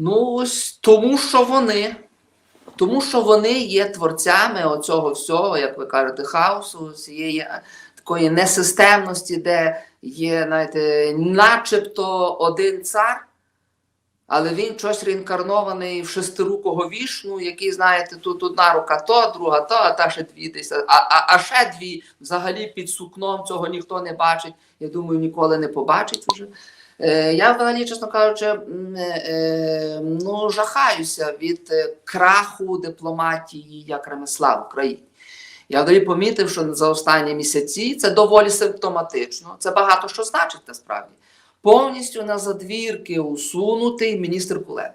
Ну, ось тому, що вони. Тому що вони є творцями оцього всього, як ви кажете, хаосу, цієї е, такої несистемності, де є, знаєте, начебто один цар, але він щось реінкарнований в шестирукого вішну, який, знаєте, тут одна рука то, друга то, а та ще дві десь, а, а, а ще дві взагалі під сукном цього ніхто не бачить. Я думаю, ніколи не побачить вже. Е, Я взагалі, чесно кажучи, е, ну, жахаюся від е, краху дипломатії як ремесла в Україні. Я взагалі помітив, що за останні місяці це доволі симптоматично. Це багато що значить насправді. Повністю на задвірки усунутий міністр Кулеба.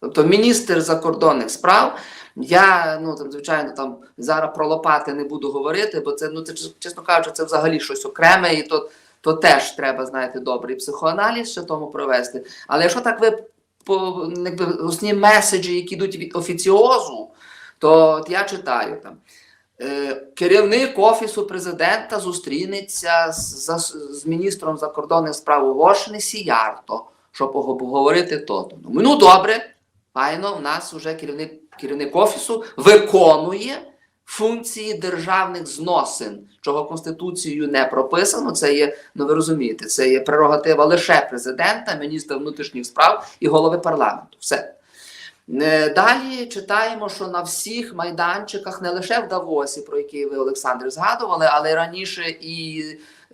Тобто міністр закордонних справ. Я, ну там, звичайно, там зараз про лопати не буду говорити, бо це, ну це чесно кажучи, це взагалі щось окреме, і то, то теж треба, знаєте, добрий психоаналіз ще тому провести. Але якщо так ви якби основні меседжі, які йдуть від офіціозу, то от я читаю там. Е, Керівник офісу президента зустрінеться з, з, з міністром закордонних справ Угорщини Сіярто, щоб поговорити то. Ну, ну добре, файно, в нас вже керівник, керівник офісу виконує функції державних зносин, чого Конституцією не прописано. Це є, ну ви розумієте, це є прерогатива лише президента, міністра внутрішніх справ і голови парламенту. Все. Е, Далі читаємо, що на всіх майданчиках, не лише в Давосі, про який ви, Олександр, згадували, але раніше і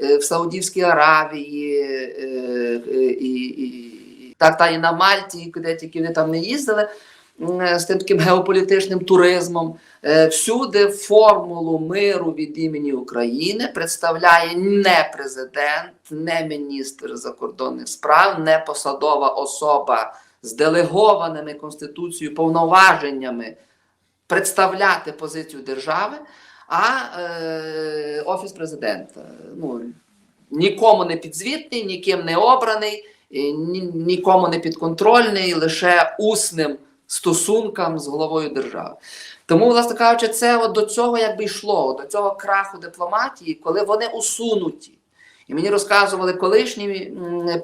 е, в Саудівській Аравії, е, е, і, і, так, та і на Мальті, і куди тільки вони там не їздили з тим таким геополітичним туризмом. Е, Всюди формулу миру від імені України представляє не президент, не міністр закордонних справ, не посадова особа з делегованими Конституцією повноваженнями представляти позицію держави, а е, Офіс президента. Ну, нікому не підзвітний, ніким не обраний, ні, нікому не підконтрольний, лише усним стосункам з головою держави. Тому, власне кажучи, це от до цього якби йшло, до цього краху дипломатії, коли вони усунуті. І мені розказували колишні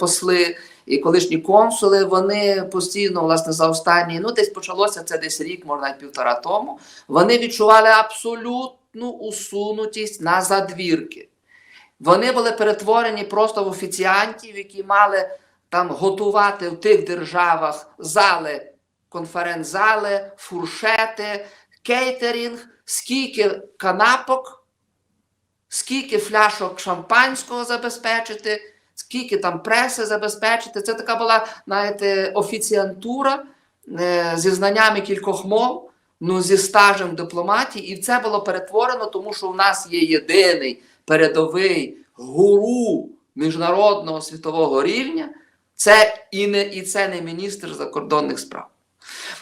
посли і колишні консули, вони постійно, власне, за останні, ну десь почалося це десь рік, може навіть півтора тому. Вони відчували абсолютну усунутість на задвірки. Вони були перетворені просто в офіціантів, які мали там готувати в тих державах зали, конференц-зали, фуршети, кейтерінг, скільки канапок скільки фляшок шампанського забезпечити, скільки там преси забезпечити. Це така була, знаєте, офіціантура е, зі знаннями кількох мов, ну зі стажем дипломатії, і це було перетворено, тому що в нас є єдиний передовий гуру міжнародного світового рівня. Це і не і це не міністр закордонних справ.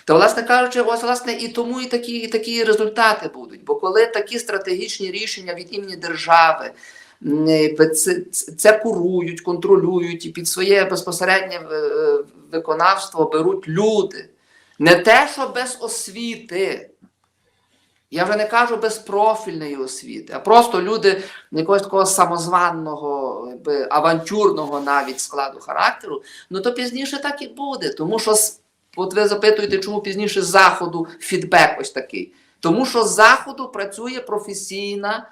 То, власне кажучи, ось власне і тому і такі, і такі результати будуть. Бо коли такі стратегічні рішення від імені держави е, це, це курують, контролюють і під своє безпосереднє е, виконавство беруть люди, не те, що без освіти. Я вже не кажу без профільної освіти, а просто люди якогось такого самозванного, авантюрного навіть складу характеру, ну то пізніше так і буде. Тому що От ви запитуєте, чому пізніше заходу фідбек ось такий. Тому що з заходу працює професійна,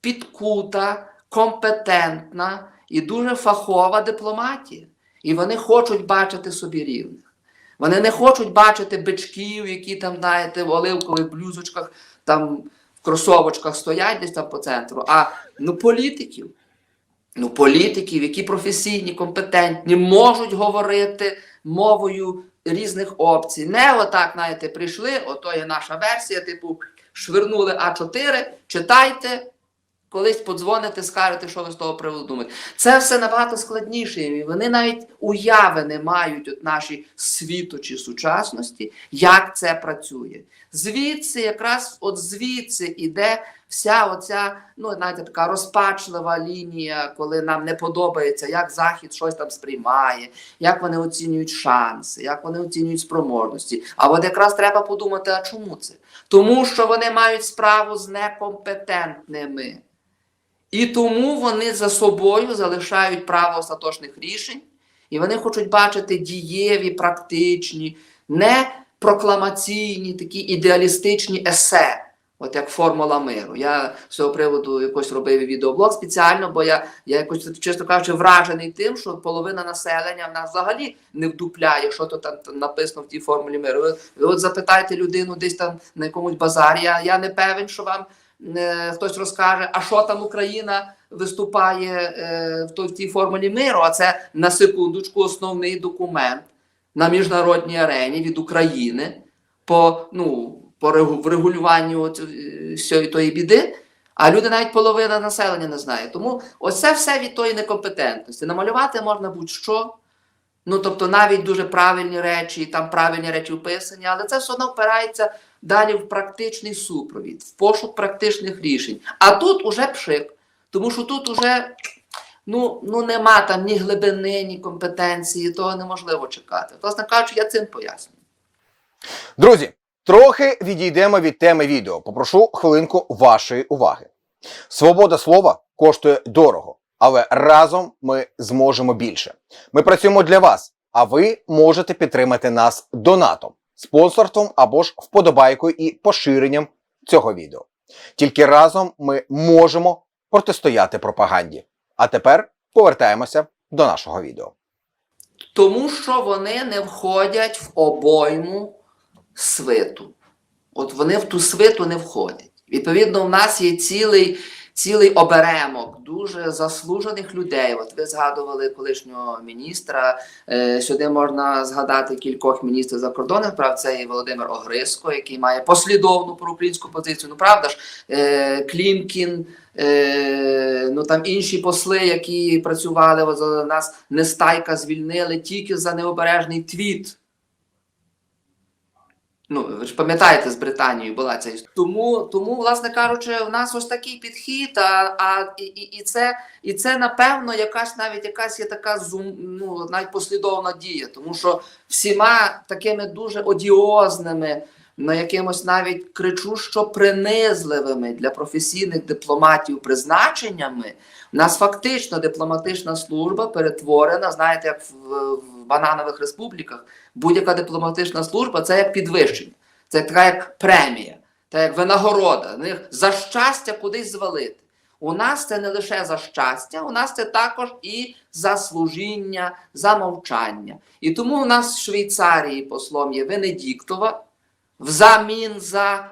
підкута, компетентна і дуже фахова дипломатія. І вони хочуть бачити собі рівних. Вони не хочуть бачити бичків, які там, знаєте, в оливкових блюзочках, там в кросовочках стоять десь там по центру, а ну політиків. Ну, політиків, які професійні, компетентні, можуть говорити мовою різних опцій. Не отак, знаєте, прийшли, ото є наша версія, типу, швирнули А4, читайте, колись подзвоните, скажете, що ви з того приводу думаєте. Це все набагато складніше. І вони навіть уяви не мають от наші світочі сучасності, як це працює. Звідси, якраз от звідси іде вся оця, ну, знаєте, така розпачлива лінія, коли нам не подобається, як Захід щось там сприймає, як вони оцінюють шанси, як вони оцінюють спроможності. А от якраз треба подумати, а чому це? Тому що вони мають справу з некомпетентними. І тому вони за собою залишають право остаточних рішень І вони хочуть бачити дієві, практичні, не прокламаційні, такі ідеалістичні есе. От як формула миру. Я з цього приводу якось робив відеоблог спеціально, бо я, я якось, чесно кажучи, вражений тим, що половина населення в нас взагалі не вдупляє, що то там, там написано в тій формулі миру. Ви, ви от запитайте людину десь там на якомусь базарі. Я, я не певен, що вам е, хтось розкаже, а що там Україна виступає е, в, той, в тій формулі миру. А це на секундочку основний документ на міжнародній арені від України по ну по регу- врегулюванню е, всієї тої біди. А люди навіть половина населення не знає. Тому оце все від тої некомпетентності. Намалювати можна будь-що. Ну тобто навіть дуже правильні речі, там правильні речі вписані, але це все одно впирається далі в практичний супровід, в пошук практичних рішень. А тут уже пшик, тому що тут уже ну, ну нема там ні глибини, ні компетенції, того неможливо чекати. Власне кажучи, я цим пояснюю. Друзі, трохи відійдемо від теми відео. Попрошу хвилинку вашої уваги. Свобода слова коштує дорого, але разом ми зможемо більше. Ми працюємо для вас, а ви можете підтримати нас донатом, спонсорством або ж вподобайкою і поширенням цього відео. Тільки разом ми можемо протистояти пропаганді. А тепер повертаємося до нашого відео. Тому що вони не входять в обойму свиту. От вони в ту свиту не входять. Відповідно, в нас є цілий, цілий оберемок дуже заслужених людей. От ви згадували колишнього міністра. Е, сюди можна згадати кількох міністрів закордонних справ. Це і Володимир Огриско, який має послідовну проукраїнську позицію. Ну правда ж, е, Клімкін. Е, ну там інші посли, які працювали за нас, Нестайка звільнили тільки за необережний твіт. Ну, ви ж пам'ятаєте, з Британією була ця історія. Тому, тому, власне кажучи, в нас ось такий підхід, а, а і, і, і, це, і це, напевно, якась навіть якась є така зум, ну, навіть послідовна дія, тому що всіма такими дуже одіозними, на якимось навіть кричущо принизливими для професійних дипломатів призначеннями, у нас фактично дипломатична служба перетворена, знаєте, як в, в бананових республіках, будь-яка дипломатична служба це як підвищення, це така як премія, це як винагорода. За щастя кудись звалити. У нас це не лише за щастя, у нас це також і за служіння, за мовчання. І тому у нас в Швейцарії послом є Венедіктова взамін за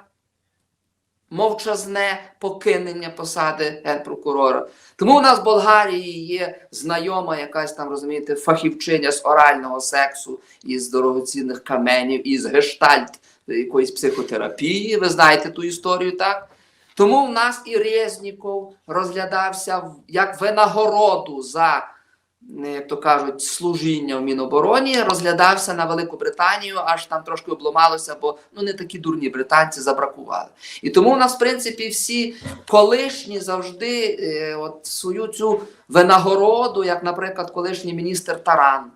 мовчазне покинення посади генпрокурора. Тому у нас в Болгарії є знайома якась там, розумієте, фахівчиня з орального сексу, із дорогоцінних каменів, із гештальт якоїсь психотерапії. Ви знаєте ту історію, так? Тому в нас і Резніков розглядався як винагороду за, як то кажуть, служіння в Мінобороні, розглядався на Велику Британію, аж там трошки обламалося, бо ну не такі дурні британці забракували. І тому у нас, в принципі, всі колишні завжди е, от свою цю винагороду, як, наприклад, колишній міністр Таран,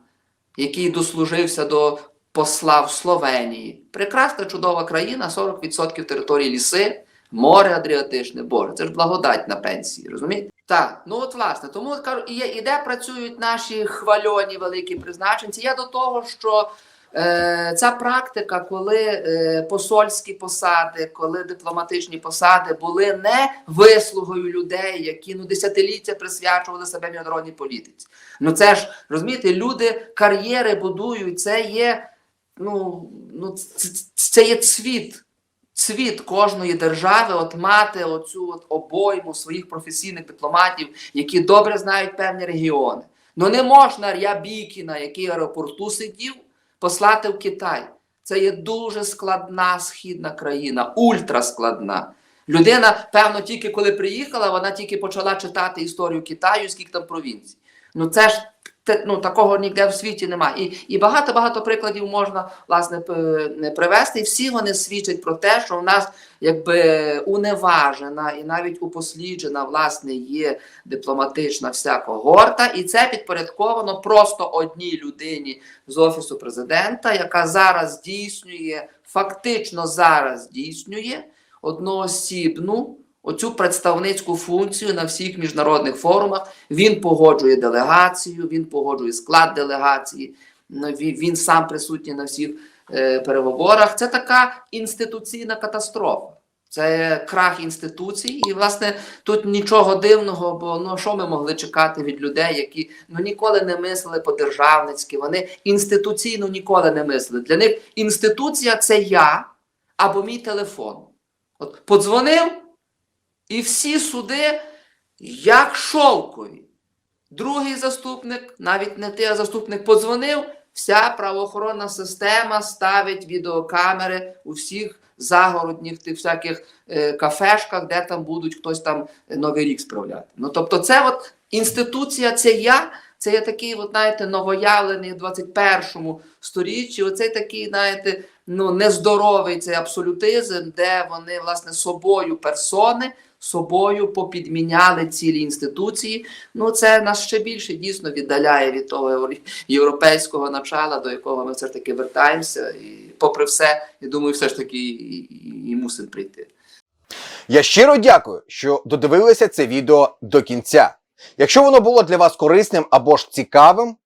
який дослужився до посла в Словенії. Прекрасна чудова країна, 40% території ліси, море Адріатичне, Боже, це ж благодать на пенсії, розумієте? Так, ну от власне, тому кажу, і, і де працюють наші хвальоні великі призначенці. Я до того, що е, ця практика, коли е, посольські посади, коли дипломатичні посади були не вислугою людей, які ну десятиліття присвячували себе міжнародній політиці. Ну це ж розумієте, люди кар'єри будують, це є ну, ну це, це є цвіт. Цвіт кожної держави, от мати оцю от обойму своїх професійних дипломатів, які добре знають певні регіони. Ну не можна Рябікіна, який в аеропорту сидів, послати в Китай. Це є дуже складна східна країна, ультраскладна. Людина, певно, тільки коли приїхала, вона тільки почала читати історію Китаю, скільки там провінцій. Ну це ж ну, такого ніде в світі немає. І, і багато-багато прикладів можна власне привести. І всі вони свідчать про те, що в нас якби уневажена і навіть упосліджена власне є дипломатична вся когорта, і це підпорядковано просто одній людині з офісу президента, яка зараз здійснює, фактично зараз здійснює одноосібну оцю представницьку функцію на всіх міжнародних форумах. Він погоджує делегацію, він погоджує склад делегації, він, він сам присутній на всіх е, переговорах. Це така інституційна катастрофа. Це крах інституцій, і власне тут нічого дивного, бо ну що ми могли чекати від людей, які ну ніколи не мислили по-державницьки, вони інституційно ніколи не мислили. Для них інституція це я або мій телефон. От подзвонив, і всі суди як шовкові. Другий заступник, навіть не ти, а заступник подзвонив, вся правоохоронна система ставить відеокамери у всіх загородніх тих всяких е, кафешках, де там будуть хтось там новий рік справляти. Ну тобто, це от інституція, це я. Це є такий, от, знаєте, новоявлений в 21 сторіччі. Оцей такий, знаєте, ну нездоровий цей абсолютизм, де вони власне собою персони, собою попідміняли цілі інституції. Ну це нас ще більше дійсно віддаляє від того європейського начала, до якого ми все ж таки вертаємося. І попри все, я думаю, все ж таки і, і, і мусимо прийти. Я щиро дякую, що додивилися це відео до кінця. Якщо воно було для вас корисним або ж цікавим,